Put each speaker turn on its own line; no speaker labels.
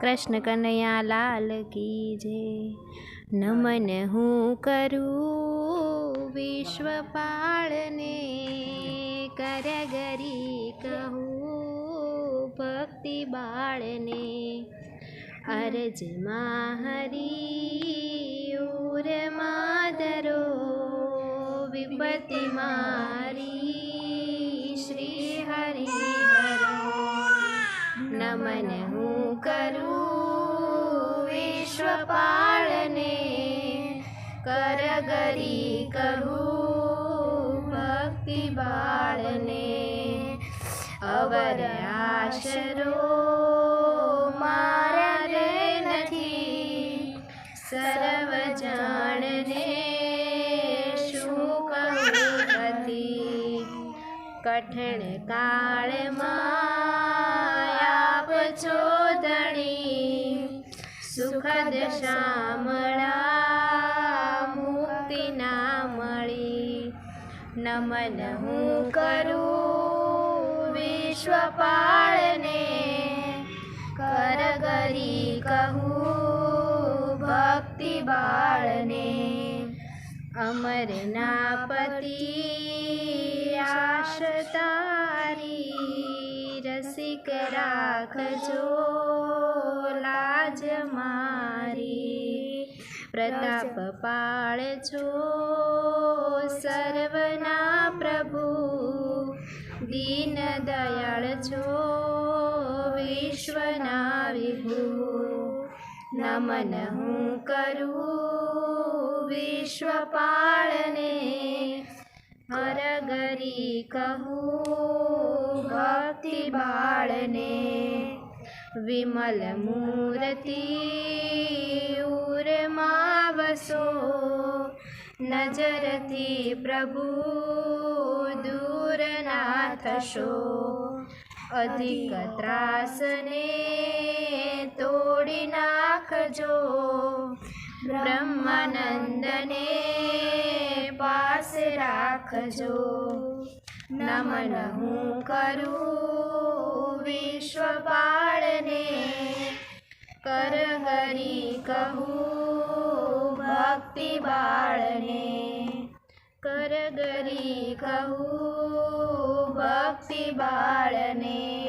કૃષ્ણ કનૈયા લાલ કી જય. નમન હું કરું વિશ્વપાળને કરગરી કહું ભક્તિ બાળને. અરજમાં હરી ઉર માદરો વિપતિ મારી. વિશ્વપાળને કરગરી કહું ભક્તિ બાળને અવર આશરો મારા નથી સર્વ જાણને શું કહું હતી કઠણ કાળમાં સુખદ શામળા મુક્તિ ના મળી નમન હું કરું વિશ્વપાળને કરગરી કહું ભક્તિ બાળને અમરના પતિ આશ તારી રસિક રાખજો મારી પ્રતાપ પાળજો સર્વના પ્રભુ દીન દયાળ છો. વિશ્વના વિભુ નમન હું કરું વિશ્વપાળને હરગરી કહું ભક્તિ બાળને. વિમલ મૂર્તિ ઉરમાં વસો નજરથી પ્રભુ દૂર ના થશો અધિક ત્રાસને તોડી નાખજો. બ્રહ્માનંદને પાસે રાખજો. નમન હું કરું વિશ્વપાળને કરગરી કહું ભક્તિ બાળને કરગરી કહું ભક્તિ બાળને